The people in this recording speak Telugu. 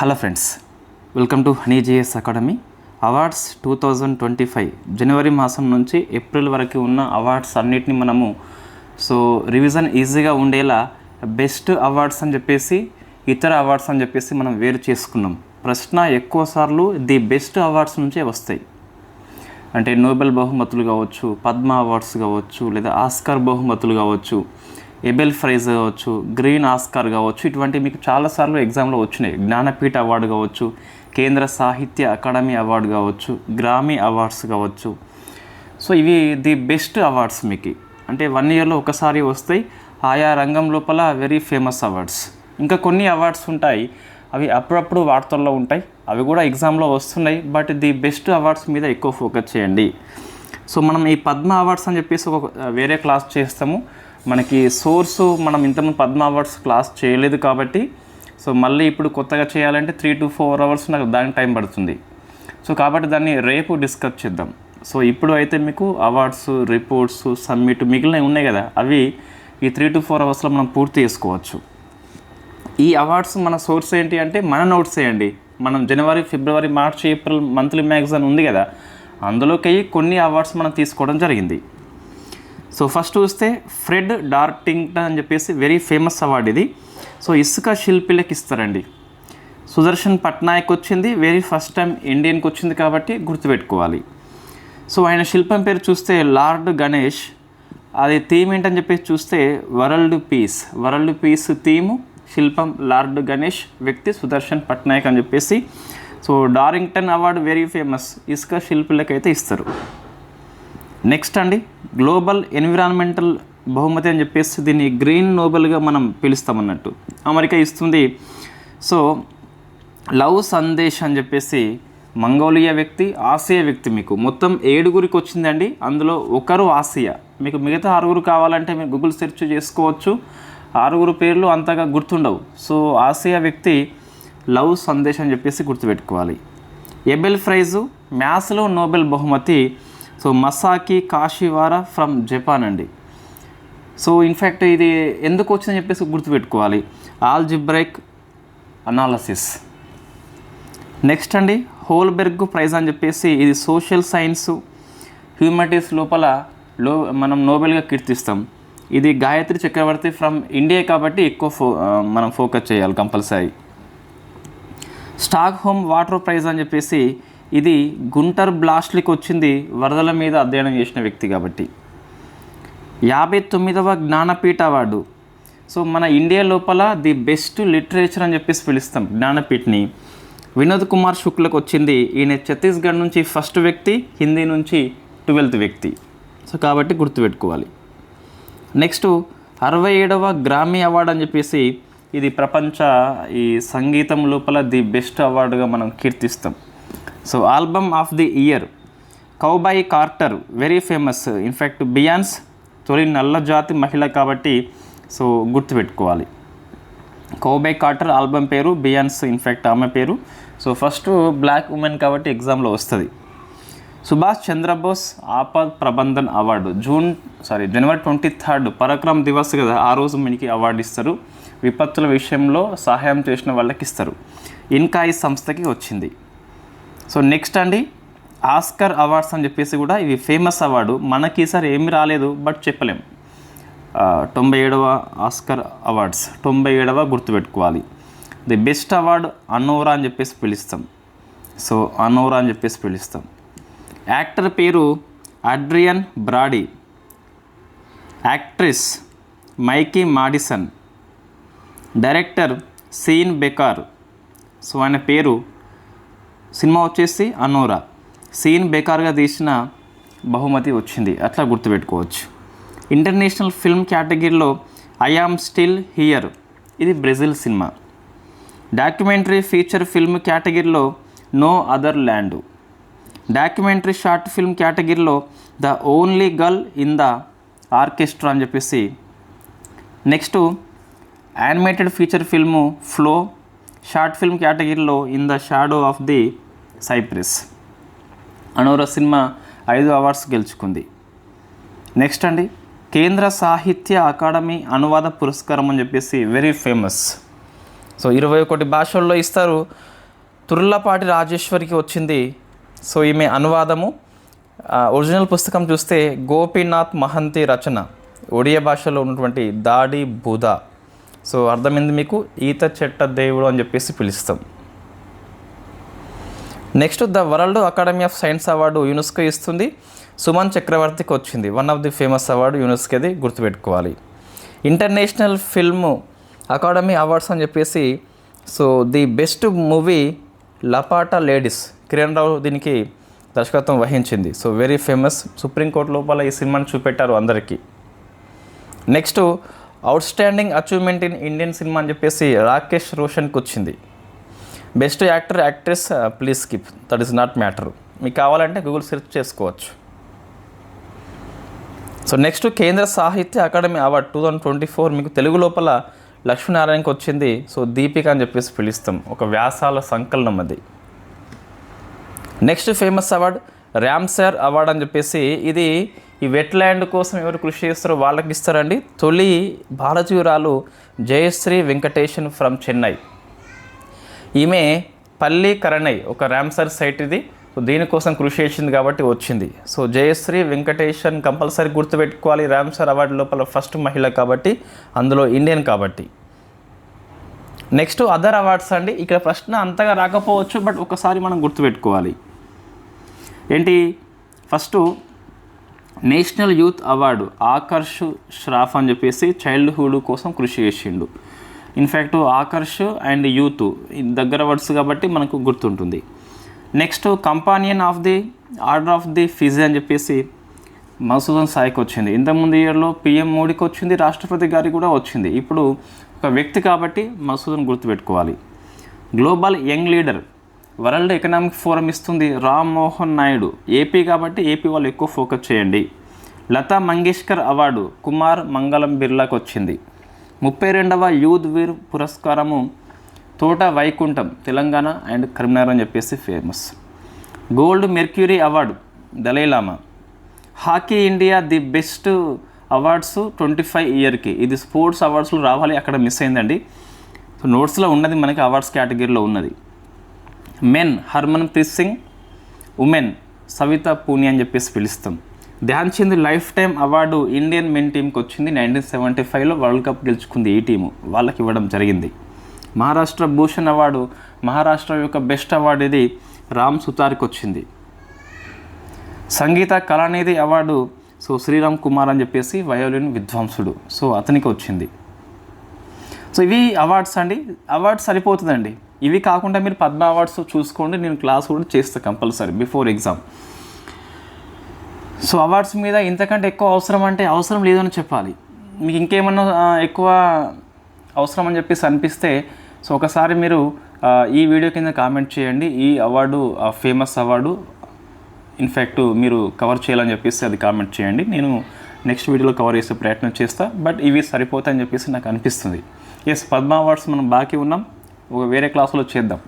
Hello friends welcome to honey GS academy. Awards two thousand twenty five జనవరి మాసం నుంచి ఏప్రిల్ వరకు ఉన్న అవార్డ్స్ అన్నిటిని మనము సో రివిజన్ ఈజీగా ఉండేలా బెస్ట్ అవార్డ్స్ అని చెప్పేసి ఇతర అవార్డ్స్ అని చెప్పేసి మనం వేరు చేసుకున్నాం. ప్రశ్న ఎక్కువసార్లు ది బెస్ట్ అవార్డ్స్ నుంచే వస్తాయి. అంటే నోబెల్ బహుమతులు కావచ్చు పద్మ అవార్డ్స్ కావచ్చు లేదా ఆస్కార్ బహుమతులు కావచ్చు. ఎబెల్ ఫ్రైజ్ కావచ్చు గ్రీన్ ఆస్కార్ కావచ్చు ఇటువంటి మీకు చాలాసార్లు ఎగ్జామ్లో వచ్చినాయి. జ్ఞానపీఠ అవార్డు కావచ్చు కేంద్ర సాహిత్య అకాడమీ అవార్డు కావచ్చు గ్రామీ అవార్డ్స్ కావచ్చు. సో ఇవి ది బెస్ట్ అవార్డ్స్ మీకు. అంటే వన్ ఇయర్లో ఒకసారి వస్తాయి ఆయా రంగం లోపల వెరీ ఫేమస్ అవార్డ్స్ ఇంకా కొన్ని అవార్డ్స్ ఉంటాయి అవి అప్పుడప్పుడు వార్తల్లో ఉంటాయి అవి కూడా ఎగ్జామ్లో వస్తున్నాయి బట్ ది బెస్ట్ అవార్డ్స్ మీద ఎక్కువ ఫోకస్ చేయండి. సో మనం ఈ పద్మ అవార్డ్స్ అని చెప్పేసి ఒక వేరే క్లాస్ చేస్తాము. మనకి సోర్సు మనం ఇంతకుముందు పద్మ అవార్డ్స్ క్లాస్ చేయలేదు కాబట్టి సో మళ్ళీ ఇప్పుడు కొత్తగా చేయాలంటే త్రీ టు ఫోర్ అవర్స్ నాకు దానికి టైం పడుతుంది. సో కాబట్టి దాన్ని రేపు డిస్కస్ చేద్దాం. సో ఇప్పుడు అయితే మీకు అవార్డ్స్ రిపోర్ట్స్ సబ్మిట్ మిగిలినవి ఉన్నాయి కదా అవి ఈ త్రీ టు ఫోర్ అవర్స్లో మనం పూర్తి చేసుకోవచ్చు. ఈ అవార్డ్స్ మన సోర్స్ ఏంటి అంటే మన నోట్స్ చేయండి మనం జనవరి ఫిబ్రవరి మార్చ్ ఏప్రిల్ మంత్లీ మ్యాగజైన్ ఉంది కదా అందులోకి కొన్ని అవార్డ్స్ మనం తీసుకోవడం జరిగింది. సో ఫస్ట్ చూస్తే ఫ్రెడ్ డార్టింగ్టన్ అని చెప్పేసి వెరీ ఫేమస్ అవార్డు ఇది. సో ఇసుక శిల్పిలకు ఇస్తారండి. సుదర్శన్ పట్నాయక్ వచ్చింది వెరీ ఫస్ట్ టైం ఇండియన్కి వచ్చింది కాబట్టి గుర్తుపెట్టుకోవాలి. సో ఆయన శిల్పం పేరు చూస్తే లార్డ్ గణేష్ అది థీమ్ ఏంటని చెప్పేసి చూస్తే world peace world peace theme శిల్పం లార్డ్ గణేష్ వ్యక్తి సుదర్శన్ పట్నాయక్ అని చెప్పేసి. So Darrington award very famous ఇసుక శిల్పులకైతే ఇస్తారు. నెక్స్ట్ అండి గ్లోబల్ ఎన్విరాన్మెంటల్ బహుమతి అని చెప్పేసి దీన్ని గ్రీన్ నోబెల్గా మనం పిలుస్తామన్నట్టు. అమెరికా ఇస్తుంది. సో లవ్ సందేశ్ అని చెప్పేసి మంగోలియా వ్యక్తి ఆసియా వ్యక్తి మీకు. మొత్తం ఏడుగురికి వచ్చిందండి. అందులో ఒకరు ఆసియా. మీకు మిగతా ఆరుగురు కావాలంటే మీరు గూగుల్ సెర్చ్ చేసుకోవచ్చు. ఆరుగురు పేర్లు అంతగా గుర్తుండవు. సో ఆసియా వ్యక్తి లవ్ సందేశ్ అని చెప్పేసి గుర్తుపెట్టుకోవాలి. ఎబెల్ ప్రైజు మ్యాథ్స్లో నోబెల్ బహుమతి so Masaki Kashiwara from Japan అండి. సో ఇన్ఫ్యాక్ట్ ఇది ఎందుకు వచ్చిందని చెప్పేసి గుర్తుపెట్టుకోవాలి. ఆల్జిబ్రైక్ అనాలసిస్ నెక్స్ట్ అండి హోల్బెర్గ్ ప్రైజ్ అని చెప్పేసి ఇది సోషల్ సైన్స్ హ్యూమనిటీస్ లోపల లో మనం నోబెల్గా కీర్తిస్తాం. ఇది గాయత్రి చక్రవర్తి ఫ్రమ్ ఇండియా కాబట్టి ఎక్కువ ఫో మనం ఫోకస్ చేయాలి compulsory Stockholm water prize అని చెప్పేసి ఇది గుంటర్ బ్లాస్ట్లకి వచ్చింది వరదల మీద అధ్యయనం చేసిన వ్యక్తి కాబట్టి. యాభై తొమ్మిదవ జ్ఞానపీఠ అవార్డు. సో మన ఇండియా లోపల ది బెస్ట్ లిటరేచర్ అని చెప్పేసి పిలుస్తాం జ్ఞానపీఠ్ని. వినోద్ కుమార్ శుక్లకు వచ్చింది. ఈయన ఛత్తీస్గఢ్ నుంచి ఫస్ట్ వ్యక్తి హిందీ నుంచి ట్వెల్త్ వ్యక్తి. సో కాబట్టి గుర్తుపెట్టుకోవాలి. నెక్స్ట్ అరవై ఏడవ గ్రామీ అవార్డు అని చెప్పేసి ఇది ప్రపంచ ఈ సంగీతం లోపల ది బెస్ట్ అవార్డుగా మనం కీర్తిస్తాం. So album of the year Cowboy Carter very famous in fact Beyonce తొలి నల్ల జాతి మహిళ కాబట్టి సో గుర్తుపెట్టుకోవాలి. కౌబాయ్ కార్టర్ ఆల్బమ్ పేరు బియాన్స్ ఇన్ఫ్యాక్ట్ ఆమె పేరు. సో ఫస్ట్ బ్లాక్ ఉమెన్ కాబట్టి ఎగ్జామ్లో వస్తుంది. Subhash Chandrabose Apad Prabandhan award June sorry జనవరి ట్వంటీ థర్డ్ పరాక్రమ్ దివస్ కదా ఆ రోజు మనకి అవార్డు ఇస్తారు. విపత్తుల విషయంలో సహాయం చేసిన వాళ్ళకి ఇస్తారు. ఇన్కాయి సంస్థకి వచ్చింది. సో నెక్స్ట్ అండి ఆస్కర్ అవార్డ్స్ అని చెప్పేసి కూడా ఇవి ఫేమస్ అవార్డు. మనకి ఈసారి ఏమి రాలేదు బట్ చెప్పలేం. తొంభై ఏడవ ఆస్కర్ అవార్డ్స్ తొంభై ఏడవ గుర్తుపెట్టుకోవాలి. ది బెస్ట్ అవార్డు అనోరా అని చెప్పేసి పిలుస్తాం. సో అనోరా అని చెప్పేసి పిలుస్తాం. యాక్టర్ పేరు Adrien Brody. Actress Mikey Madison. Director Sean Baker. So ఆయన పేరు సినిమా వచ్చేసి అనోరా. సీన్ బేకార్గా తీసిన బహుమతి వచ్చింది. అట్లా గుర్తుపెట్టుకోవచ్చు. ఇంటర్నేషనల్ ఫిల్మ్ కేటగిరీలో ఐ ఆమ్ స్టిల్ హియర్. ఇది Brazil cinema. Documentary feature film కేటగిరీలో no other land. Documentary short film కేటగిరీలో the only girl in the orchestra అని చెప్పేసి. Next animated feature film flow short film కేటగిరీలో in the shadow of the cypress. Anora cinema ఐదు అవార్డ్స్ గెలుచుకుంది. నెక్స్ట్ అండి. కేంద్ర సాహిత్య అకాడమీ అనువాద పురస్కారం అని చెప్పేసి వెరీ ఫేమస్. సో ఇరవై ఒకటి భాషల్లో ఇస్తారు. తుర్లపాటి రాజేశ్వరికి వచ్చింది. సో ఈమె అనువాదము. ఒరిజినల్ పుస్తకం చూస్తే గోపీనాథ్ మహంతి రచన. ఒడియా భాషలో ఉన్నటువంటి దాడి బుధ సో అర్థమైంది మీకు? ఈత చెట్ట దేవుడు అని చెప్పేసి పిలుస్తాం. Next the world academy of science award UNESCO ఇస్తుంది. సుమన్ చక్రవర్తికి వచ్చింది. One of the famous award యునెస్కోది గుర్తుపెట్టుకోవాలి. ఇంటర్నేషనల్ ఫిల్మ్ అకాడమీ అవార్డ్స్ అని చెప్పేసి so the best movie Laapataa ladies Kiran Rao దీనికి దర్శకత్వం వహించింది. సో వెరీ ఫేమస్ సుప్రీంకోర్టు లోపల ఈ సినిమాని చూపెట్టారు అందరికీ. Next outstanding achievement in Indian cinema అని చెప్పేసి రాకేష్ రోషన్కి వచ్చింది. Best actor actress please skip that is not matter మీకు కావాలంటే గూగుల్ సెర్చ్ చేసుకోవచ్చు. So next Kendra Sahitya academy award two thousand twenty four మీకు తెలుగు లోపల లక్ష్మీనారాయణకి వచ్చింది. సో దీపిక అని చెప్పేసి పిలుస్తాం. ఒక వ్యాసాల సంకలనం అది. Next famous award Ramsar award అని చెప్పేసి ఇది ఈ వెట్లాండ్ కోసం ఎవరు కృషి చేస్తారో వాళ్ళకి ఇస్తారండి. తొలి భారతీయురాలు జయశ్రీ వెంకటేషన్ ఫ్రమ్ చెన్నై. ఈమె పల్లి కరణై ఒక ర్యామ్సర్ సైట్ ఇది. సో దీనికోసం కృషి చేసింది కాబట్టి వచ్చింది. సో జయశ్రీ వెంకటేషన్ కంపల్సరీ గుర్తుపెట్టుకోవాలి. ర్యామ్సర్ అవార్డు లోపల ఫస్ట్ మహిళ కాబట్టి అందులో ఇండియన్ కాబట్టి. నెక్స్ట్ అదర్ అవార్డ్స్ అండి. ఇక్కడ ప్రశ్న అంతగా రాకపోవచ్చు బట్ ఒకసారి మనం గుర్తుపెట్టుకోవాలి. ఏంటి? First national youth award Aakarsh Shroff అని చెప్పేసి చైల్డ్హుడ్ కోసం కృషి చేసిండు. In fact Aakarsh and youth దగ్గర వర్డ్స్ కాబట్టి మనకు గుర్తుంటుంది. Next companion of the order of the Fiji అని చెప్పేసి మసూదన్ సాయికి వచ్చింది. ఇంతకుముందు ఇయర్లో పిఎం మోడీకి వచ్చింది రాష్ట్రపతి గారికి కూడా వచ్చింది. ఇప్పుడు ఒక వ్యక్తి కాబట్టి మసూదన్ గుర్తుపెట్టుకోవాలి. Global young leader world economic forum ఇస్తుంది రామ్ మోహన్ నాయుడు. ఏపీ కాబట్టి ఏపీ వాళ్ళు ఎక్కువ ఫోకస్ చేయండి. లతా మంగేష్కర్ అవార్డు కుమార్ మంగళం బిర్లాకు వచ్చింది. ముప్పై రెండవ యూత్ వీర్ పురస్కారము తోట వైకుంఠం తెలంగాణ అండ్ కరీంనగర్ అని చెప్పేసి famous. Gold mercury award Dalai Lama. Hockey India the best awards twenty five ఇయర్కి. ఇది స్పోర్ట్స్ అవార్డ్స్లో రావాలి అక్కడ మిస్ అయిందండి. సో నోట్స్లో ఉన్నది మనకి అవార్డ్స్ కేటగిరీలో ఉన్నది. Men Harmanpreet Singh women Savita Punia అని చెప్పేసి పిలుస్తాం. Dhyan Chand lifetime award Indian men టీంకి వచ్చింది నైన్టీన్ సెవెంటీ ఫైవ్లో వరల్డ్ కప్ గెలుచుకుంది ఈ టీము. వాళ్ళకి ఇవ్వడం జరిగింది. మహారాష్ట్ర భూషణ్ అవార్డు మహారాష్ట్ర యొక్క బెస్ట్ అవార్డు ఇది రామ్ సుతార్కి వచ్చింది. సంగీత కళానిధి అవార్డు సో శ్రీరామ్ కుమార్ అని చెప్పేసి వయోలిన్ విద్వాంసుడు. సో అతనికి వచ్చింది. సో ఇవి అవార్డ్స్ అండి. అవార్డ్స్ సరిపోతుందండి. ఇవి కాకుండా మీరు పద్మ అవార్డ్స్ చూసుకోండి. నేను క్లాస్ కూడా చేస్తాను compulsory before exam. So awards మీద ఇంతకంటే ఎక్కువ అవసరం అంటే అవసరం లేదని చెప్పాలి. మీకు ఇంకేమన్నా ఎక్కువ అవసరం అని చెప్పేసి అనిపిస్తే సో ఒకసారి మీరు ఈ వీడియో కింద కామెంట్ చేయండి. ఈ award famous award in fact మీరు కవర్ చేయాలని చెప్పేసి అది కామెంట్ చేయండి. నేను నెక్స్ట్ వీడియోలో కవర్ చేసే ప్రయత్నం చేస్తా. బట్ ఇవి సరిపోతాయని చెప్పేసి నాకు అనిపిస్తుంది. ఎస్ పద్మ అవార్డ్స్ మనం బాకీ ఉన్నాం. ఒక వేరే క్లాసులో చేద్దాం.